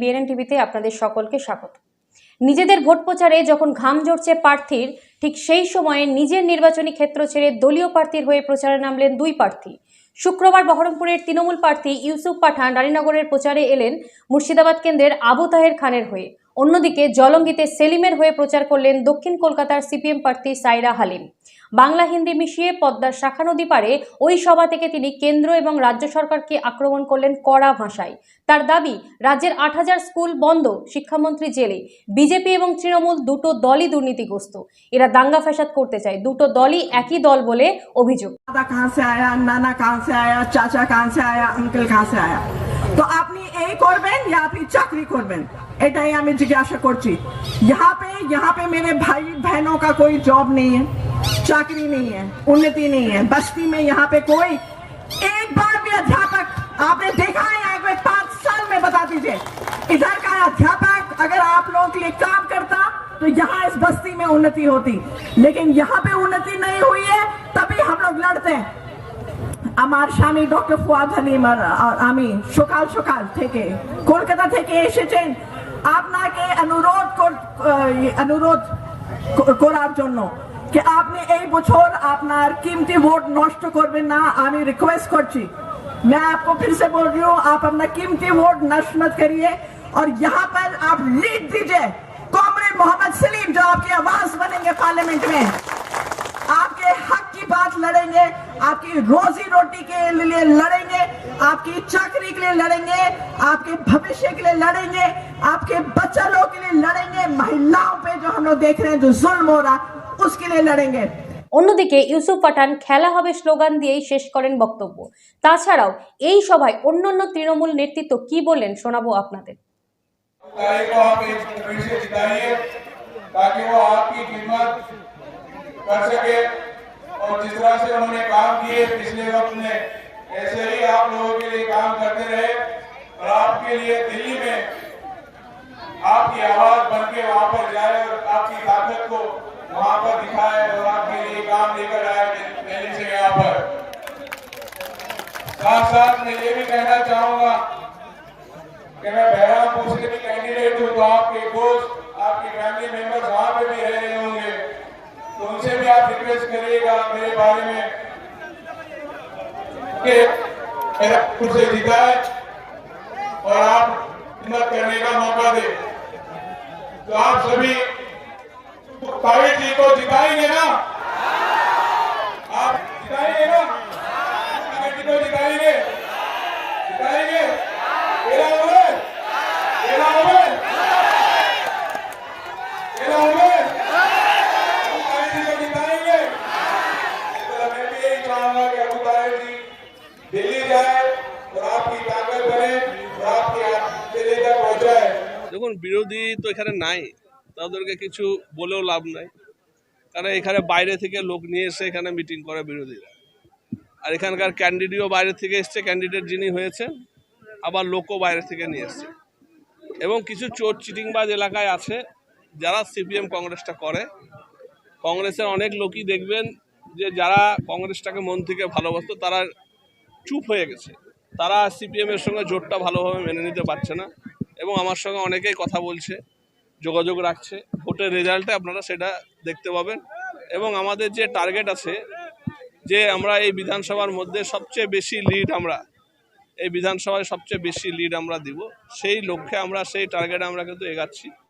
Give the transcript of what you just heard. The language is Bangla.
বিএনএন টিভিতে আপনাদের সকলকে স্বাগত। নিজেদের ভোট প্রচারে যখন ঘাম জড়ছে প্রার্থীর, ঠিক সেই সময়ে নিজের নির্বাচনী ক্ষেত্র ছেড়ে দলীয় প্রার্থীর হয়ে প্রচারে নামলেন দুই প্রার্থী। শুক্রবার বহরমপুরের তৃণমূল প্রার্থী ইউসুফ পাঠান রানীনগরের প্রচারে এলেন মুর্শিদাবাদ কেন্দ্রের আবু তাহের খানের হয়ে। অন্যদিকে জলঙ্গিতে সেলিমের হয়ে প্রচার করলেন দক্ষিণ কলকাতার সিপিএম প্রার্থী সাইরা হালিম। বাংলা হিন্দি মিশিয়ে পদ্মার শাখা নদী পারে ওই সভা থেকে তিনি কেন্দ্র এবং রাজ্য সরকারকে আক্রমণ করলেন কড়া ভাষায়। তার দাবি, রাজ্যের আট হাজার স্কুল বন্ধ, শিক্ষামন্ত্রী জেলে। বিজেপি এবং তৃণমূল দুটো দলই দুর্নীতিগ্রস্ত। এরা দাঙ্গা ফ্যাসাদ করতে চায়। দুটো দলই একই দল বলে অভিযোগ। দাদা আয়া, নানা কাহা আয়া, চাচা আয়া আঙ্কেল আয়া। তো আপনি এই করবেন या আপনি চাকরি করবেন এটাই আমি জিজ্ঞাসা করছি यहाँ पे यहाँ पे मेरे भाई बहनों का कोई जॉब नहीं है चाकरी नहीं है उन्नति नहीं है बस्ती में यहाँ पे कोई एक बार भी अध्यापक आपने देखा है यहाँ पे पांच साल में बता दीजिए इधर का अध्यापक अगर आप लोगों के लिए काम करता तो यहाँ इस बस्ती में उन्नति होती लेकिन यहाँ पे उन्नति नहीं हुई है तभी हम लोग लड़ते हैं আমার স্বামী ডক্টর ফুয়াদ হালিম আর আর আমি সকাল সকাল থেকে কলকাতা থেকে এসেছেন আপনাকে অনুরোধ কর- আহ, অনুরোধ ক- করার জন্য कि আপনি এই বছর আপনার कीमती वोट नष्ट করবেন না আমি रिक्वेस्ट করছি मैं आपको फिर से बोल रही हूँ आप अपना कीमती वोट नष्ट मत करिए और यहाँ पर आप लीड दीजिए कॉमरेड मोहम्मद सलीम जो आपकी आवाज बनेंगे पार्लियामेंट में आपके हक की बात लड़ेंगे आपकी रोजी रोटी के लिए लड़ेंगे आपकी चाकरी के लिए लड़ेंगे आपके भविष्य के लिए लड़ेंगे आपके बच्चा लोग के लिए लड़ेंगे महिलाओं पे जो हम लोग देख रहे हैं जो जुल्म हो रहा उसके लिए लड़ेंगे অন্যদিকে ইউসুফ পাঠান খেলা হবে স্লোগান দিয়েই শেষ করেন বক্তব্য তাছাড়াও এই সভায় অন্যান্য তৃণমূল নেতৃত্ব কি বললেন শোনাবো আপনাদের तारीख को आप एक कमेटी से اور جس طرح سے انہوں نے کام کیے، پچھلے وقت میں ایسے ہی آپ لوگوں کے لیے کام کرتے رہے اور آپ کے لیے دلی میں آپ کی آواز بن کے وہاں پر جائے اور آپ کی طاقت کو وہاں پر دکھائے اور آپ کے لیے کام لے کر آئے دہلی سے یہاں پر۔ ساتھ ساتھ میں یہ بھی کہنا چاہوں گا کہ میں بہرام پور سے بھی کینڈیڈیٹ ہوں تو آپ کے دوست کے اسے جتائے اور آپ خدمت کرنے کا موقع دے تو آپ سبھی پاوی جی کو جتائیں گے نا दिल्ली जाए और आपकी ताकत बने और आपकी आपके लेकर पहुंचाए দেখুন বিরোধী তো এখানে নাই তাদেরকে কিছু বলেও লাভ নাই কারণ এখানে বাইরে থেকে লোক নিয়ে এসে এখানে মিটিং করে বিরোধীরা আর এখানকার ক্যান্ডিডেটও বাইরে থেকে এসছে ক্যান্ডিডেট যিনি হয়েছেন আবার লোকও বাইরে থেকে নিয়ে এসছে এবং কিছু চোর চিটিংবাজ এলাকায় আছে যারা সিপিএম কংগ্রেসটা করে কংগ্রেসের অনেক লোকই দেখবেন যে যারা কংগ্রেসটাকে মন থেকে ভালোবাসতো তারা চুপ হয়ে গেছে। তারা সিপিএম এর সঙ্গে জোটটা ভালোভাবে মেনে নিতে পারছে না এবং আমার সঙ্গে অনেকেই কথা বলছে, যোগাযোগ রাখছে। ভোটের রেজাল্টে আপনারা সেটা দেখতে পাবেন এবং আমাদের যে টার্গেট আছে, যে আমরা এই বিধানসভার মধ্যে সবচেয়ে বেশি লিড আমরা, এই বিধানসভায় সবচেয়ে বেশি লিড আমরা দিব, সেই লক্ষ্যে আমরা, সেই টার্গেটে আমরা কিন্তু এগাচ্ছি।